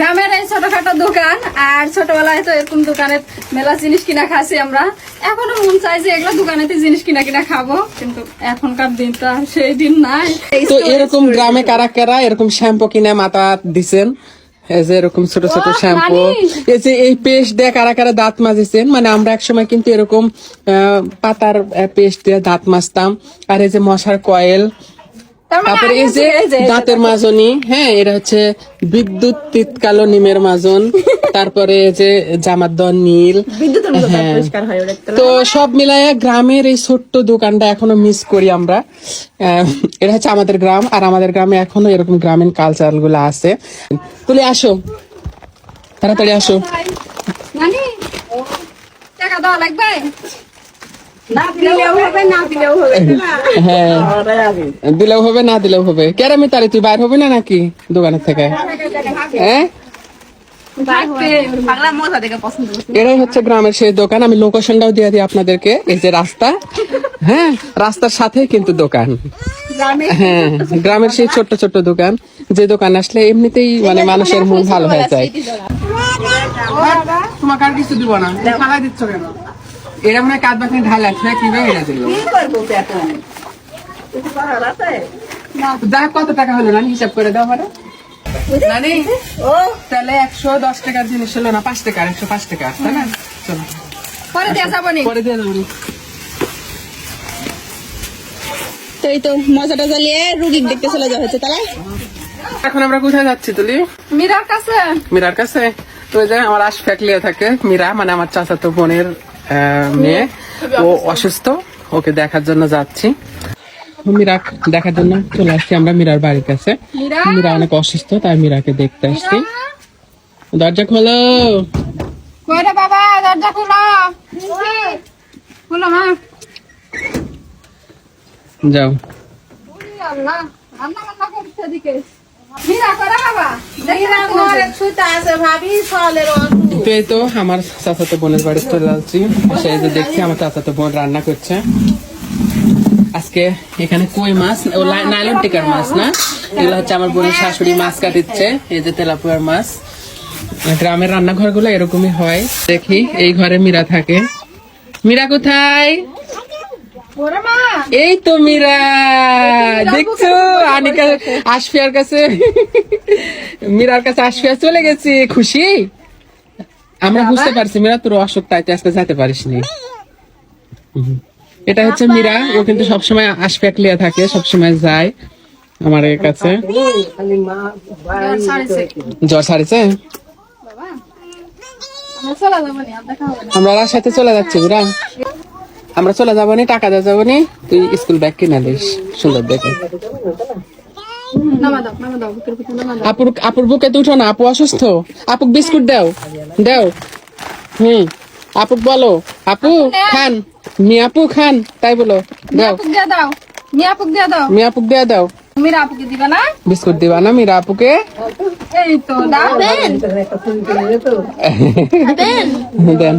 গ্রামের এই ছোটখাটো দোকান আর ছোটবেলায় তো এরকম দোকানে মেলা জিনিস কিনা খাসি আমরা। এখনও মন চাই যে এগুলো দোকানেতে জিনিস কিনা কিনা খাব কিন্তু এখনকার দিন তো সেই দিন নাই। তো এরকম গ্রামে কারা কারা এরকম শ্যাম্পু কিনে মাথা দিছেন? যে এরকম ছোট ছোট শ্যাম্পু। এই যে এই পেস্ট দিয়ে কারা কারা দাঁত মাজেছেন? মানে আমরা একসময় কিন্তু এরকম আহ, পাতার পেস্ট দিয়ে দাঁত মাজতাম। আর এই যে মশার কয়েল তারপরে এই যে দাঁতের মাজনি হ্যাঁ এটা হচ্ছে বিদ্যুৎ তিতকালো নিমের মাজন তারপরে এই যে জামার দন নীল হ্যাঁ। তো সব মিলায় গ্রামের এই ছোট্ট দোকানটা এখনও মিস করি আমরা। এটা হচ্ছে আমাদের গ্রাম আর আমাদের গ্রামে এখনও এরকম গ্রামীণ কালচারগুলো আছে। তুলে আসো। তাড়াতাড়ি আসো। টাকা দেওয়া লাগবে? দিলেও হবে না দিলেও হবে। হ্যাঁ। দিলেও হবে না দিলেও হবে। কেরামি তারি তুই বাইর হবে না নাকি দোকানের থেকে? হ্যাঁ। করছি। এটাই হচ্ছে গ্রামের সেই দোকান। আমি লোকেশনটাও দিয়ে দিই আপনাদেরকে এই যে রাস্তা। হ্যাঁ রাস্তার সাথে কিন্তু দোকান। হ্যাঁ গ্রামের সেই ছোট্ট ছোট্ট দোকান। যে দোকান আসলে এমনিতেই মানে মানুষের মন ভালো হয়ে যায়। তোমাকে আর কিছু দিব না। দিচ্ছ কেন? এটা মনে কাঁদ বাকি ঢাল আছে কীভাবে এটা দিল? যা কত টাকা হলো? না হিসাব করে দাও মানে নানি তাহলে একশো দশ টাকার জিনিস হলো না পাঁচ টাকা একশো পাঁচ টাকা তাই না? চলো। পরে দেওয়া যাব পরে দিয়ে নি। তো এই তো মজা টজা নিয়ে রুগী দেখতে চলে যাওয়া হচ্ছে তাহলে। এখন আমরা কোথায় যাচ্ছি তুলি? মীরার কাছে। মীরার কাছে? তো যে আমার আশফাক লিয়ে থাকে মীরা মানে আমার চাচাতো বোনের মেয়ে। ও অসুস্থ। ওকে দেখার জন্য যাচ্ছি। মীরা দেখার জন্য চলে আসছি আমরা মীরার বাড়ির কাছে। মীরা? অনেক অসুস্থ তাই মীরাকে দেখতে আসছি। দরজা খোলো। বাবা? দরজা খুলো। খুলো মা। যাও। মীরা করে বাবা? মীরা ঘরে সুতা আছে ভাবি ফলের তো এই তো আমার চাচাতো বোনের বাড়ি চলে যাচ্ছি সেই যে দেখছি আমার চাচাতো বোন রান্না করছে। আজকে এখানে কই মাছ? ও নাইলন টিকার মাছ না? এগুলো হচ্ছে আমার বোনের শাশুড়ি মাছ কাটিচ্ছে, এই যে তেলাপুয়ার মাছ। গ্রামের রান্নাঘরগুলো এরকমই হয়। দেখি, এই ঘরে মীরা থাকে। মীরা কোথায়? এই তো মীরা, দেখছ? আনিকা আশফিয়ার কাছে। মীরার কাছে আশফিয়া চলে গেছে, খুশি? আমরা বুঝতে পারছি মীরা তোর অসুখ তাই তুই আজকে যেতে পারিস নি। এটা হচ্ছে মীরা ও কিন্তু সবসময় আশফিয়াক লিয়া থাকে সবসময় যায় আমার এর কাছে। জ্বর সারিছে আমরা ওর সাথে চলে যাচ্ছি মীরা। আমরা চলে যাব নি টাকা দেওয়া যাব নি তুই স্কুল ব্যাগ কিনে দিস সুন্দর দেখে। আপুর আপুর বুকে তো উঠো না আপু অসুস্থ। আপুক বিস্কুট দাও দাও। হুম আপুক বলো আপু খান মি আপু খান তাই বলো দাও। আপুক দিয়ে দাও মিয়া আপুক দাও। মি আপুক দিয়ে দাও। মীরা আপুকে দিবা না? বিস্কুট দিবা না মিরা আপুকে? এই তো দাও। দেন।